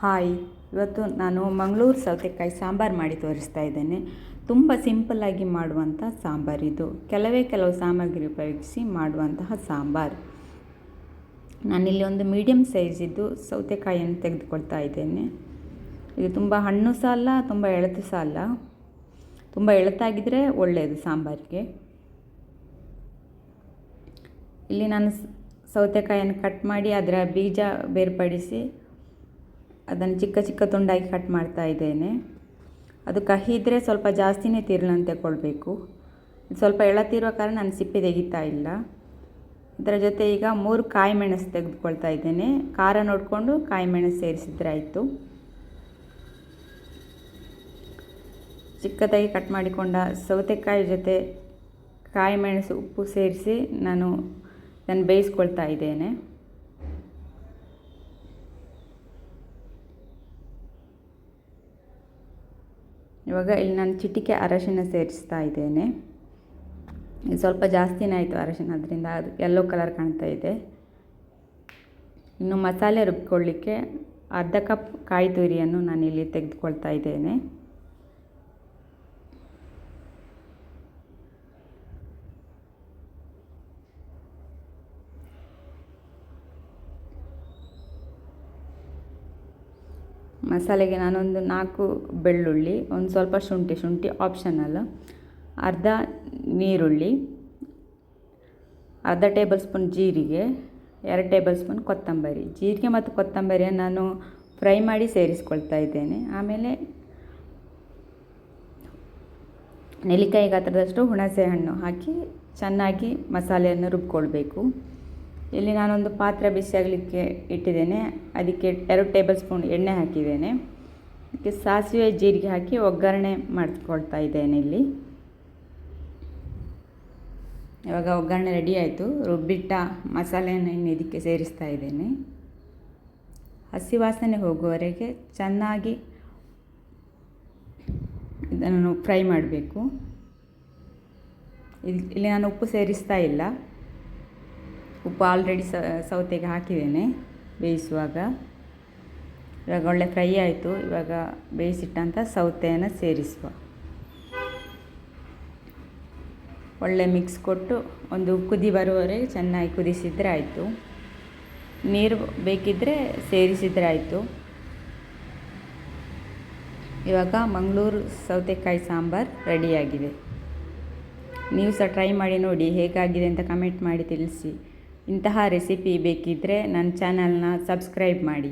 Hi. ಇವತ್ತು ನಾನು ಮಂಗಳೂರು ಸೌತೆಕಾಯಿ ಸಾಂಬಾರು ಮಾಡಿ ತೋರಿಸ್ತಾ ಇದ್ದೇನೆ. ತುಂಬ ಸಿಂಪಲ್ಲಾಗಿ ಮಾಡುವಂಥ ಸಾಂಬಾರು ಇದು. ಕೆಲವೇ ಕೆಲವು ಸಾಮಗ್ರಿ ಉಪಯೋಗಿಸಿ ಮಾಡುವಂತಹ ಸಾಂಬಾರು. ನಾನಿಲ್ಲಿ ಒಂದು ಮೀಡಿಯಮ್ ಸೈಜಿದ್ದು ಸೌತೆಕಾಯಿಯನ್ನು ತೆಗೆದುಕೊಳ್ತಾ ಇದ್ದೇನೆ. ಇದು ತುಂಬ ಹಣ್ಣು ಸಹ ಅಲ್ಲ ತುಂಬ ಎಳೆತು ಸಹ ಅಲ್ಲ ತುಂಬ ಎಳೆತಾಗಿದ್ದರೆ ಒಳ್ಳೆಯದು ಸಾಂಬಾರಿಗೆ. ಇಲ್ಲಿ ನಾನು ಸೌತೆಕಾಯಿಯನ್ನು ಕಟ್ ಮಾಡಿ ಅದರ ಬೀಜ ಬೇರ್ಪಡಿಸಿ ಅದನ್ನು ಚಿಕ್ಕ ಚಿಕ್ಕ ತುಂಡಾಗಿ ಕಟ್ ಮಾಡ್ತಾ ಇದ್ದೇನೆ. ಅದು ಕಹಿ ಇದ್ದರೆ ಸ್ವಲ್ಪ ಜಾಸ್ತಿನೇ ತಿರ್ಲನ್ನು ತಗೊಳ್ಬೇಕು ಸ್ವಲ್ಪ ಎಳತಿರುವ ಕಾರಣ ನಾನು ಸಿಪ್ಪೆ ತೆಗಿತಾ ಇಲ್ಲ. ಇದರ ಜೊತೆ ಈಗ ಮೂರು ಕಾಯಿ ಮೆಣಸು ತೆಗೆದುಕೊಳ್ತಾ ಇದ್ದೇನೆ. ಖಾರ ನೋಡಿಕೊಂಡು ಕಾಯಿ ಮೆಣಸು ಸೇರಿಸಿದ್ರೆ ಆಯಿತು. ಚಿಕ್ಕದಾಗಿ ಕಟ್ ಮಾಡಿಕೊಂಡ ಸೌತೆಕಾಯಿ ಜೊತೆ ಕಾಯಿ ಮೆಣಸು ಉಪ್ಪು ಸೇರಿಸಿ ನಾನು ನಾನು ಬೇಯಿಸ್ಕೊಳ್ತಾ ಇದ್ದೇನೆ. ಇವಾಗ ಇಲ್ಲಿ ನಾನು ಚಿಟಿಕೆ ಅರಶಿನ ಸೇರಿಸ್ತಾ ಇದ್ದೇನೆ. ಇದು ಸ್ವಲ್ಪ ಜಾಸ್ತಿನೇ ಆಯಿತು ಅರಶಿನ, ಅದರಿಂದ ಅದು ಯೆಲ್ಲೋ ಕಲರ್ ಕಾಣ್ತಾ ಇದೆ. ಇನ್ನು ಮಸಾಲೆ ರುಬ್ಕೊಳ್ಳಿಕ್ಕೆ ಅರ್ಧ ಕಪ್ ಕಾಯಿ ತುರಿಯನ್ನು ನಾನಿಲ್ಲಿ ತೆಗೆದುಕೊಳ್ತಾ ಇದ್ದೇನೆ. ಮಸಾಲೆಗೆ ನಾನೊಂದು ನಾಲ್ಕು ಬೆಳ್ಳುಳ್ಳಿ, ಒಂದು ಸ್ವಲ್ಪ ಶುಂಠಿ ಶುಂಠಿ ಆಪ್ಷನಲ್ ಅರ್ಧ ನೀರುಳ್ಳಿ, ಅರ್ಧ ಟೇಬಲ್ ಸ್ಪೂನ್ ಜೀರಿಗೆ, ಎರಡು ಟೇಬಲ್ ಸ್ಪೂನ್ ಕೊತ್ತಂಬರಿ. ಜೀರಿಗೆ ಮತ್ತು ಕೊತ್ತಂಬರಿಯನ್ನು ನಾನು ಫ್ರೈ ಮಾಡಿ ಸೇರಿಸ್ಕೊಳ್ತಾ ಇದ್ದೇನೆ. ಆಮೇಲೆ ನೆಲ್ಲಿಕಾಯಿ ಗಾತ್ರದಷ್ಟು ಹುಣಸೆ ಹಣ್ಣು ಹಾಕಿ ಚೆನ್ನಾಗಿ ಮಸಾಲೆಯನ್ನು ರುಬ್ಕೊಳ್ಬೇಕು. ಇಲ್ಲಿ ನಾನೊಂದು ಪಾತ್ರೆ ಬಿಸಿಯಾಗಲಿಕ್ಕೆ ಇಟ್ಟಿದ್ದೇನೆ. ಅದಕ್ಕೆ ಎರಡು ಟೇಬಲ್ ಸ್ಪೂನ್ ಎಣ್ಣೆ ಹಾಕಿದ್ದೇನೆ. ಅದಕ್ಕೆ ಸಾಸಿವೆ ಜೀರಿಗೆ ಹಾಕಿ ಒಗ್ಗರಣೆ ಮಾಡಿಕೊಳ್ತಾ ಇದ್ದೇನೆ ಇಲ್ಲಿ. ಇವಾಗ ಒಗ್ಗರಣೆ ರೆಡಿ ಆಯಿತು. ರುಬ್ಬಿಟ್ಟ ಮಸಾಲೆಯನ್ನು ಇನ್ನು ಇದಕ್ಕೆ ಸೇರಿಸ್ತಾ ಇದ್ದೇನೆ. ಹಸಿ ವಾಸನೆ ಹೋಗುವವರೆಗೆ ಚೆನ್ನಾಗಿ ಇದನ್ನು ಫ್ರೈ ಮಾಡಬೇಕು. ಇಲ್ಲಿ ನಾನು ಉಪ್ಪು ಸೇರಿಸ್ತಾ ಇಲ್ಲ. ಉಪ್ಪು ಆಲ್ರೆಡಿ ಸೌತೆಗೆ ಹಾಕಿದ್ದೇನೆ, ಬೇಯಿಸುವಾಗ. ಇವಾಗ ಒಳ್ಳೆ ಫ್ರೈ ಆಯಿತು, ಇವಾಗ ಬೇಯಿಸಿಟ್ಟಂಥ ಸೌತೆಯನ್ನು ಸೇರಿಸುವ. ಒಳ್ಳೆ ಮಿಕ್ಸ್ ಕೊಟ್ಟು ಒಂದು ಕುದಿ ಬರುವವರೆಗೆ ಚೆನ್ನಾಗಿ ಕುದಿಸಿದರೆ ಆಯಿತು. ನೀರು ಬೇಕಿದ್ದರೆ ಸೇರಿಸಿದರೆ ಆಯಿತು. ಇವಾಗ ಮಂಗಳೂರು ಸೌತೆಕಾಯಿ ಸಾಂಬಾರು ರೆಡಿಯಾಗಿದೆ ನೀವು ಸಹ ಟ್ರೈ ಮಾಡಿ ನೋಡಿ, ಹೇಗಾಗಿದೆ ಅಂತ ಕಮೆಂಟ್ ಮಾಡಿ ತಿಳಿಸಿ. ಇಂತಹ ರೆಸಿಪಿ ಬೇಕಿದ್ದರೆ ನನ್ನ ಚಾನಲ್ನ ಸಬ್ಸ್ಕ್ರೈಬ್ ಮಾಡಿ.